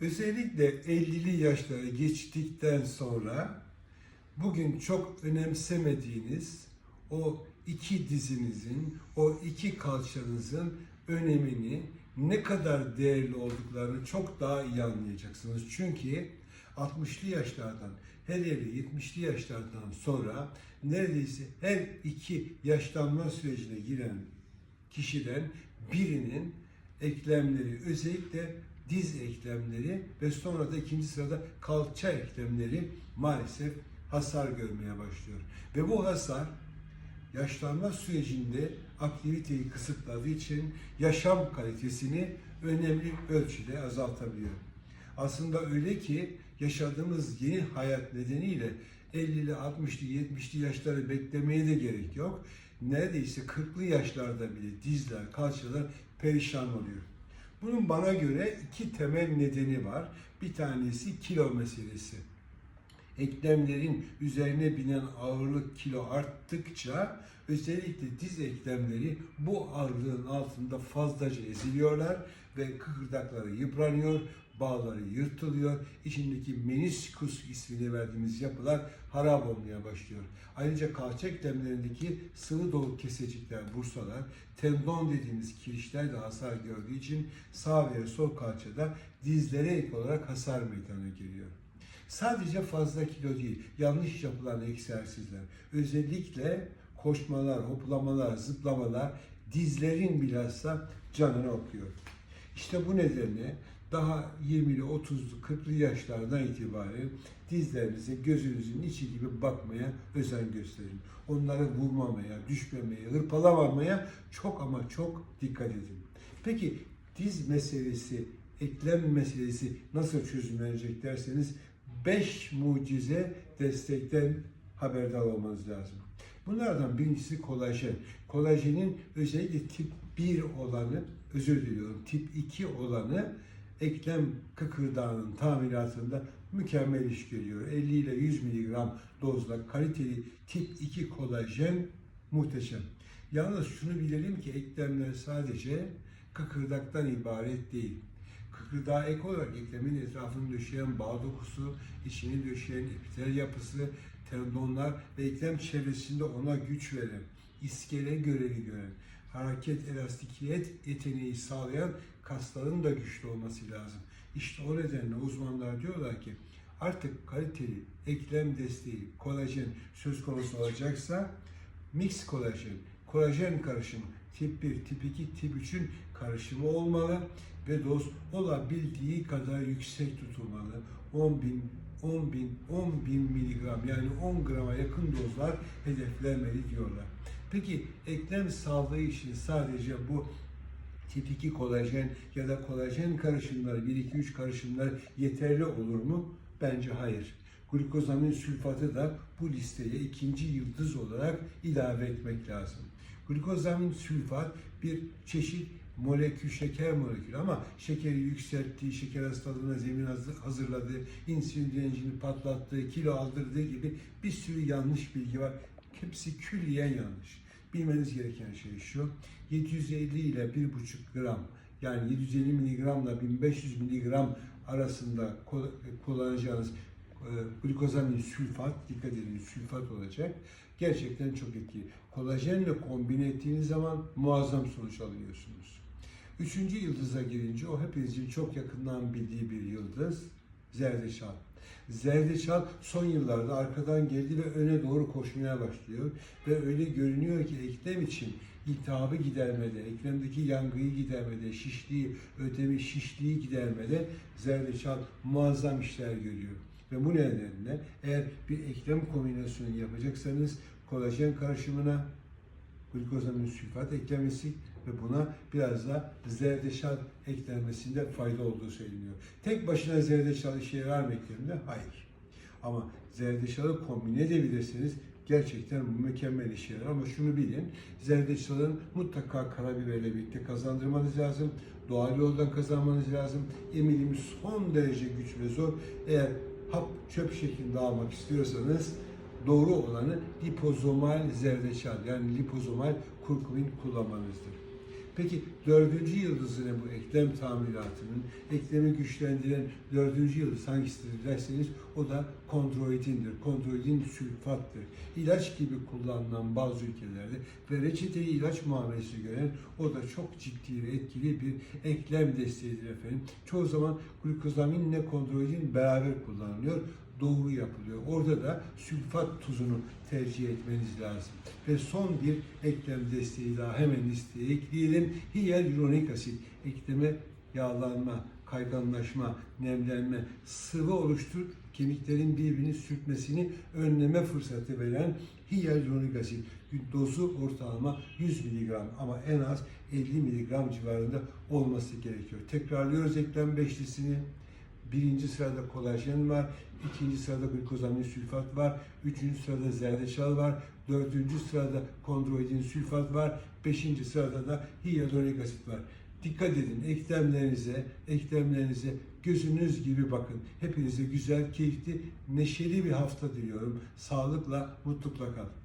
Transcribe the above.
Özellikle 50'li yaşlara geçtikten sonra bugün çok önemsemediğiniz o iki dizinizin, o iki kalçanızın önemini, ne kadar değerli olduklarını çok daha iyi anlayacaksınız. Çünkü 60'lı yaşlardan, hele hele 70'li yaşlardan sonra neredeyse her iki yaşlanma sürecine giren kişiden birinin eklemleri özellikle diz eklemleri ve sonra da ikinci sırada kalça eklemleri maalesef hasar görmeye başlıyor. Ve bu hasar yaşlanma sürecinde aktiviteyi kısıtladığı için yaşam kalitesini önemli ölçüde azaltabiliyor. Aslında öyle ki yaşadığımız yeni hayat nedeniyle 50'li, 60'lı, 70'li yaşları beklemeye de gerek yok. Neredeyse 40'lı yaşlarda bile dizler, kalçalar perişan oluyor. Bunun bana göre iki temel nedeni var. Bir tanesi kilo meselesi. Eklemlerin üzerine binen ağırlık kilo arttıkça özellikle diz eklemleri bu ağırlığın altında fazlaca eziliyorlar ve kıkırdakları yıpranıyor, bağları yırtılıyor. İçindeki meniskus ismini verdiğimiz yapılar harap olmaya başlıyor. Ayrıca kalça eklemlerindeki sıvı dolu kesecikler, bursalar, tendon dediğimiz kirişler de hasar gördüğü için sağ ve sol kalçada dizlere ek olarak hasar meydana geliyor. Sadece fazla kilo değil, yanlış yapılan egzersizler, özellikle koşmalar, hoplamalar, zıplamalar dizlerin bilhassa canını okuyor. İşte bu nedenle daha 20'li, 30'lu, 40'lı yaşlardan itibaren dizlerinize gözünüzün içi gibi bakmaya özen gösterin. Onları vurmamaya, düşmemeye, hırpalamamaya çok ama çok dikkat edin. Peki diz meselesi, eklem meselesi nasıl çözümlenecek derseniz 5 mucize destekten haberdar olmanız lazım. Bunlardan birincisi kolajen. Kolajenin özellikle tip 1 olanı, özür diliyorum, tip 2 olanı eklem kıkırdağının tamiratında mükemmel iş görüyor. 50 ile 100 miligram dozla kaliteli tip 2 kolajen muhteşem. Yalnız şunu bilelim ki eklemler sadece kıkırdaktan ibaret değil. Kıkırdağa ek olarak eklemin etrafını döşeyen bağ dokusu, içini döşeyen epitel yapısı, tendonlar ve eklem çevresinde ona güç veren, iskele görevi gören, hareket elastikiyet yeteneği sağlayan kasların da güçlü olması lazım. İşte o nedenle uzmanlar diyorlar ki artık kaliteli eklem desteği, kolajen söz konusu olacaksa mix kolajen, kolajen karışımı tip 1, tip 2, tip 3'ün karışımı olmalı ve doz olabildiği kadar yüksek tutulmalı. 10 bin, 10 bin, 10 bin miligram yani 10 grama yakın dozlar hedeflenmeli diyorlar. Peki eklem sağlığı için sadece bu tip 2 kolajen ya da kolajen karışımları 1-2-3 karışımlar yeterli olur mu? Bence hayır. Glikozamin sülfatı da bu listeye ikinci yıldız olarak ilave etmek lazım. Glikozamin sülfat bir çeşit molekül, şeker molekülü ama şekeri yükselttiği, şeker hastalığına zemin hazır- hazırladığı, insülin direncini patlattığı, kilo aldırdığı gibi bir sürü yanlış bilgi var. Hepsi külliyen yanlış. Bilmeniz gereken şey şu, 750 ile 1,5 gram yani 750 miligramla 1500 miligram arasında kul- kullanacağınız e, glikozamin sülfat, dikkat edin sülfat olacak. Gerçekten çok etkili. Kolajenle kombine ettiğiniz zaman muazzam sonuç alıyorsunuz. Üçüncü yıldıza gelince o hepinizin çok yakından bildiği bir yıldız zerdeçal. Zerdeçal son yıllarda arkadan geldi ve öne doğru koşmaya başlıyor ve öyle görünüyor ki eklem için iltihabı gidermede, eklemdeki yangıyı gidermede, şişliği, ödemi şişliği gidermede zerdeçal muazzam işler görüyor. Ve bu nedenle eğer bir eklem kombinasyonu yapacaksanız kolajen karışımına glikozamin sülfat eklemesi ve buna biraz da zerdeçal eklenmesinde fayda olduğu söyleniyor. Tek başına zerdeçal işe yarar mı eklemde? Hayır. Ama zerdeçalı kombine edebilirseniz gerçekten mükemmel işe yarar. Ama şunu bilin, zerdeçalın mutlaka karabiberle birlikte kazandırmanız lazım. Doğal yoldan kazanmanız lazım. Eminim son derece güç ve zor. Eğer hap çöp şeklinde almak istiyorsanız doğru olanı lipozomal zerdeçal yani lipozomal kurkumin kullanmanızdır. Peki dördüncü yıldızı ne bu eklem tamiratının? Eklemi güçlendiren dördüncü yıldız hangisidir derseniz o da kondroitindir. Kondroitin sülfattır. İlaç gibi kullanılan bazı ülkelerde ve reçeteli ilaç muamelesi gören o da çok ciddi ve etkili bir eklem desteğidir efendim. Çoğu zaman glukozaminle kondroitin beraber kullanılıyor doğru yapılıyor. Orada da sülfat tuzunu tercih etmeniz lazım. Ve son bir eklem desteği daha hemen listeye ekleyelim. Hyaluronik asit. Ekleme yağlanma, kayganlaşma, nemlenme, sıvı oluştur kemiklerin birbirini sürtmesini önleme fırsatı veren hyaluronik asit. Dozu ortalama 100 mg ama en az 50 mg civarında olması gerekiyor. Tekrarlıyoruz eklem beşlisini. Birinci sırada kolajen var, ikinci sırada glikozamin sülfat var, üçüncü sırada zerdeçal var, dördüncü sırada kondroitin sülfat var, beşinci sırada da hyaluronik asit var. Dikkat edin eklemlerinize, eklemlerinize gözünüz gibi bakın. Hepinize güzel, keyifli, neşeli bir hafta diliyorum. Sağlıkla, mutlulukla kalın.